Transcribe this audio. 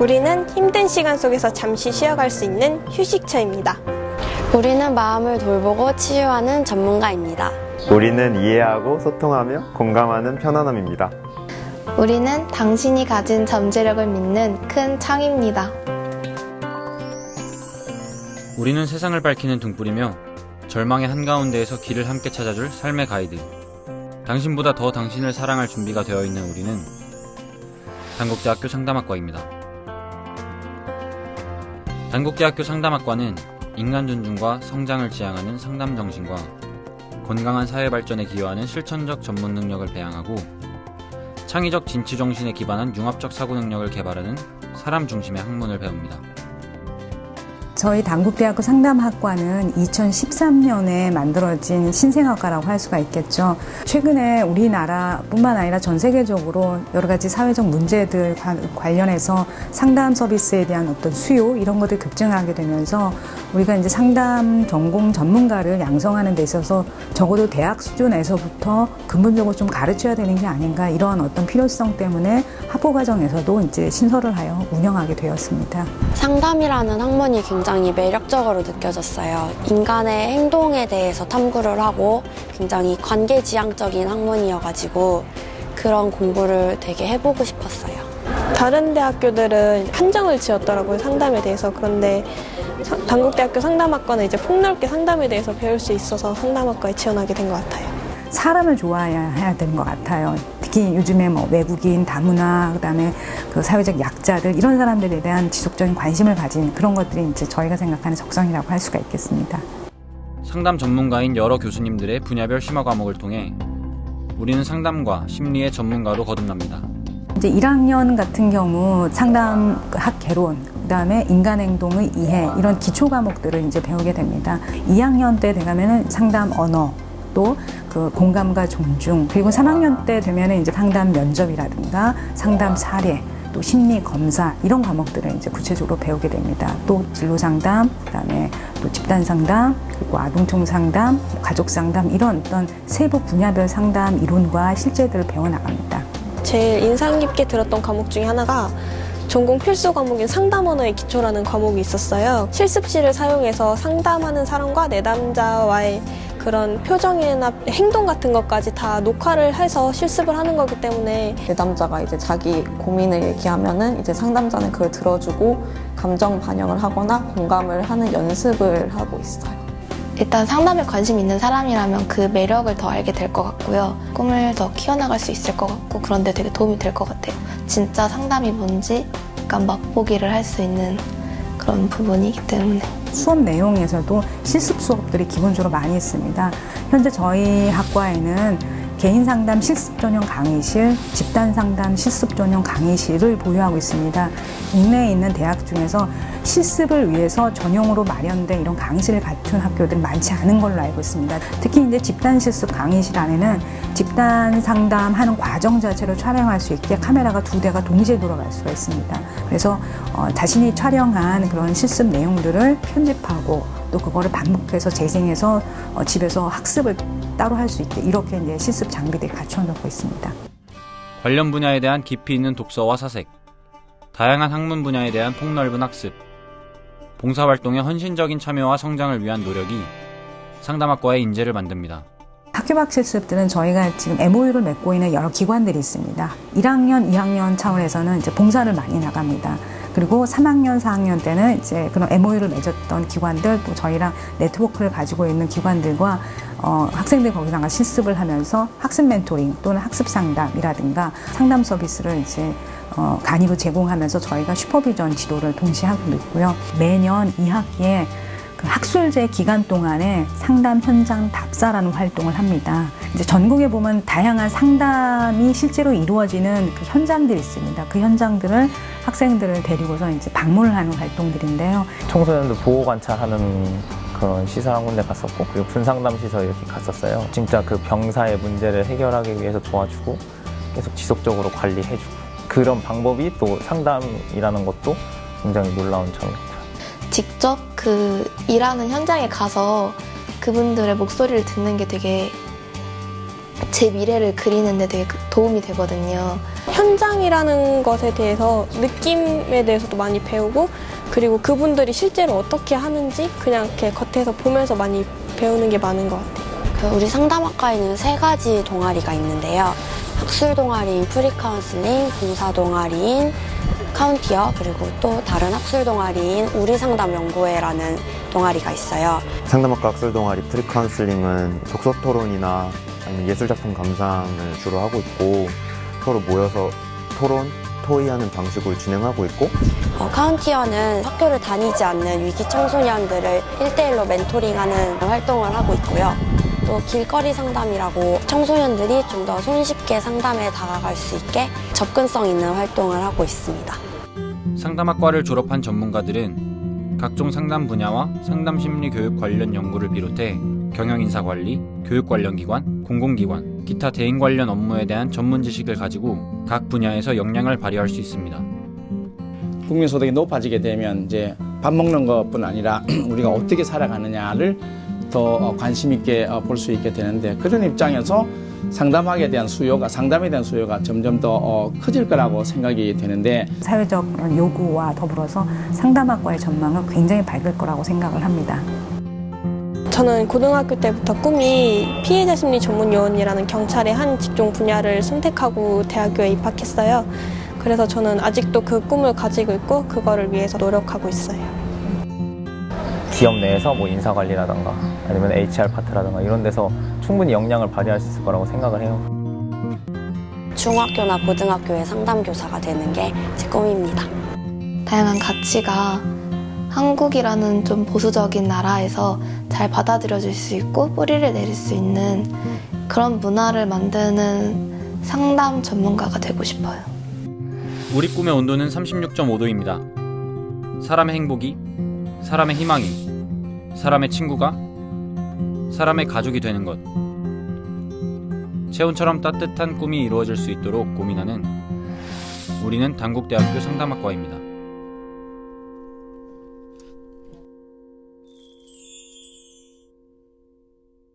우리는 힘든 시간 속에서 잠시 쉬어갈 수 있는 휴식처입니다. 우리는 마음을 돌보고 치유하는 전문가입니다. 우리는 이해하고 소통하며 공감하는 편안함입니다. 우리는 당신이 가진 잠재력을 믿는 큰 창입니다. 우리는 세상을 밝히는 등불이며 절망의 한가운데에서 길을 함께 찾아줄 삶의 가이드. 당신보다 더 당신을 사랑할 준비가 되어 있는 우리는 단국대 학교 상담학과입니다. 단국대학교 상담학과는 인간 존중과 성장을 지향하는 상담 정신과 건강한 사회 발전에 기여하는 실천적 전문 능력을 배양하고 창의적 진취 정신에 기반한 융합적 사고 능력을 개발하는 사람 중심의 학문을 배웁니다. 저희 단국대학교 상담학과는 2013년에 만들어진 신생학과라고 할 수가 있겠죠. 최근에 우리나라뿐만 아니라 전 세계적으로 여러 가지 사회적 문제들 관련해서 상담 서비스에 대한 어떤 수요 이런 것들이 급증하게 되면서 우리가 이제 상담 전공 전문가를 양성하는 데 있어서 적어도 대학 수준에서부터 근본적으로 좀 가르쳐야 되는 게 아닌가 이런 어떤 필요성 때문에 학부 과정에서도 이제 신설을 하여 운영하게 되었습니다. 상담이라는 학문이 굉장히 매력적으로 느껴졌어요. 인간의 행동에 대해서 탐구를 하고 굉장히 관계지향적인 학문이어가지고 그런 공부를 되게 해보고 싶었어요. 다른 대학교들은 한정을 지었더라고요, 상담에 대해서. 그런데 단국대학교 상담학과는 이제 폭넓게 상담에 대해서 배울 수 있어서 상담학과에 지원하게 된 것 같아요. 사람을 좋아해야 되는 것 같아요. 특히 요즘에 뭐 외국인, 다문화, 그다음에 그 사회적 약자들 이런 사람들에 대한 지속적인 관심을 가진 그런 것들이 이제 저희가 생각하는 적성이라고 할 수가 있겠습니다. 상담 전문가인 여러 교수님들의 분야별 심화 과목을 통해 우리는 상담과 심리의 전문가로 거듭납니다. 이제 1학년 같은 경우 상담 학 개론, 그다음에 인간 행동의 이해 이런 기초 과목들을 이제 배우게 됩니다. 2학년 때 되면은 상담 언어 또 그 공감과 존중 그리고 3학년 때 되면은 이제 상담 면접이라든가 상담 사례 또 심리 검사 이런 과목들을 이제 구체적으로 배우게 됩니다. 또 진로 상담, 그다음에 또 집단 상담, 그리고 아동청 상담, 가족 상담 이런 어떤 세부 분야별 상담 이론과 실제들을 배워 나갑니다. 제일 인상 깊게 들었던 과목 중에 하나가 전공 필수 과목인 상담 언어의 기초라는 과목이 있었어요. 실습실을 사용해서 상담하는 사람과 내담자와의 그런 표정이나 행동 같은 것까지 다 녹화를 해서 실습을 하는 거기 때문에 내담자가 이제 자기 고민을 얘기하면은 이제 상담자는 그걸 들어주고 감정 반영을 하거나 공감을 하는 연습을 하고 있어요. 일단 상담에 관심 있는 사람이라면 그 매력을 더 알게 될 것 같고요. 꿈을 더 키워나갈 수 있을 것 같고 그런데 되게 도움이 될 것 같아요. 진짜 상담이 뭔지 약간 맛보기를 할 수 있는 그런 부분이기 때문에. 수업 내용에서도 실습 수업들이 기본적으로 많이 있습니다. 현재 저희 학과에는 개인 상담 실습 전용 강의실, 집단 상담 실습 전용 강의실을 보유하고 있습니다. 국내에 있는 대학 중에서 실습을 위해서 전용으로 마련된 이런 강의실을 갖춘 학교들이 많지 않은 걸로 알고 있습니다. 특히 이제 집단 실습 강의실 안에는 집단 상담하는 과정 자체를 촬영할 수 있게 카메라가 두 대가 동시에 돌아갈 수가 있습니다. 그래서 어, 자신이 촬영한 그런 실습 내용들을 편집하고 또 그거를 반복해서 재생해서 어, 집에서 학습을 따로 할 수 있게 이렇게 이제 실습 장비들이 갖춰놓고 있습니다. 관련 분야에 대한 깊이 있는 독서와 사색, 다양한 학문 분야에 대한 폭넓은 학습, 봉사활동의 헌신적인 참여와 성장을 위한 노력이 상담학과의 인재를 만듭니다. 학교 밖 실습들은 저희가 지금 MOU를 맺고 있는 여러 기관들이 있습니다. 1학년, 2학년 차원에서는 이제 봉사를 많이 나갑니다. 그리고 3학년, 4학년 때는 이제 그런 MOU를 맺었던 기관들 또 저희랑 네트워크를 가지고 있는 기관들과 어, 학생들 거기다가 실습을 하면서 학습 멘토링 또는 학습 상담이라든가 상담 서비스를 이제 어, 간이로 제공하면서 저희가 슈퍼비전 지도를 동시에 하고 있고요. 매년 2학기에 그 학술제 기간 동안에 상담 현장 답사라는 활동을 합니다. 이제 전국에 보면 다양한 상담이 실제로 이루어지는 그 현장들이 있습니다. 그 현장들을 학생들을 데리고서 이제 방문을 하는 활동들인데요. 청소년들 보호 관찰하는 그런 시설 한 군데 갔었고 그리고 분상담 시설 이렇게 갔었어요. 진짜 그 병사의 문제를 해결하기 위해서 도와주고 계속 지속적으로 관리해주고 그런 방법이 또 상담이라는 것도 굉장히 놀라운 점이었고요. 직접 그 일하는 현장에 가서 그분들의 목소리를 듣는 게 되게 제 미래를 그리는데 되게 그- 도움이 되거든요. 현장이라는 것에 대해서 느낌에 대해서도 많이 배우고 그리고 그분들이 실제로 어떻게 하는지 그냥 이렇게 겉에서 보면서 많이 배우는 게 많은 것 같아요. 그 우리 상담학과에는 세 가지 동아리가 있는데요. 학술 동아리인 프리카운슬링, 봉사 동아리인 카운티어, 그리고 또 다른 학술 동아리인 우리 상담 연구회라는 동아리가 있어요. 상담학과 학술 동아리 프리카운슬링은 독서 토론이나 아니면 예술 작품 감상을 주로 하고 있고 서로 모여서 토론, 토의하는 방식으로 진행하고 있고 어, 카운티어는 학교를 다니지 않는 위기 청소년들을 1대1로 멘토링하는 활동을 하고 있고요. 또 길거리 상담이라고 청소년들이 좀 더 손쉽게 상담에 다가갈 수 있게 접근성 있는 활동을 하고 있습니다. 상담학과를 졸업한 전문가들은 각종 상담 분야와 상담 심리 교육 관련 연구를 비롯해 경영 인사 관리, 교육 관련 기관, 공공기관, 기타 대인 관련 업무에 대한 전문 지식을 가지고 각 분야에서 역량을 발휘할 수 있습니다. 국민 소득이 높아지게 되면 이제 밥 먹는 것뿐 아니라 우리가 어떻게 살아가느냐를 더 관심 있게 볼 수 있게 되는데 그런 입장에서 상담학에 대한 수요가 상담에 대한 수요가 점점 더 어, 커질 거라고 생각이 되는데 사회적 요구와 더불어서 상담학과의 전망은 굉장히 밝을 거라고 생각을 합니다. 저는 고등학교 때부터 꿈이 피해자 심리 전문 요원이라는 경찰의 한 직종 분야를 선택하고 대학교에 입학했어요. 그래서 저는 아직도 그 꿈을 가지고 있고 그거를 위해서 노력하고 있어요. 기업 내에서 뭐 인사 관리라던가 아니면 HR 파트라던가 이런 데서 충분히 역량을 발휘할 수 있을 거라고 생각을 해요. 중학교나 고등학교의 상담 교사가 되는 게 제 꿈입니다. 다양한 가치가 한국이라는 좀 보수적인 나라에서 잘 받아들여질 수 있고 뿌리를 내릴 수 있는 그런 문화를 만드는 상담 전문가가 되고 싶어요. 우리 꿈의 온도는 36.5도입니다. 사람의 행복이, 사람의 희망이, 사람의 친구가, 사람의 가족이 되는 것. 체온처럼 따뜻한 꿈이 이루어질 수 있도록 고민하는 우리는 단국대학교 상담학과입니다.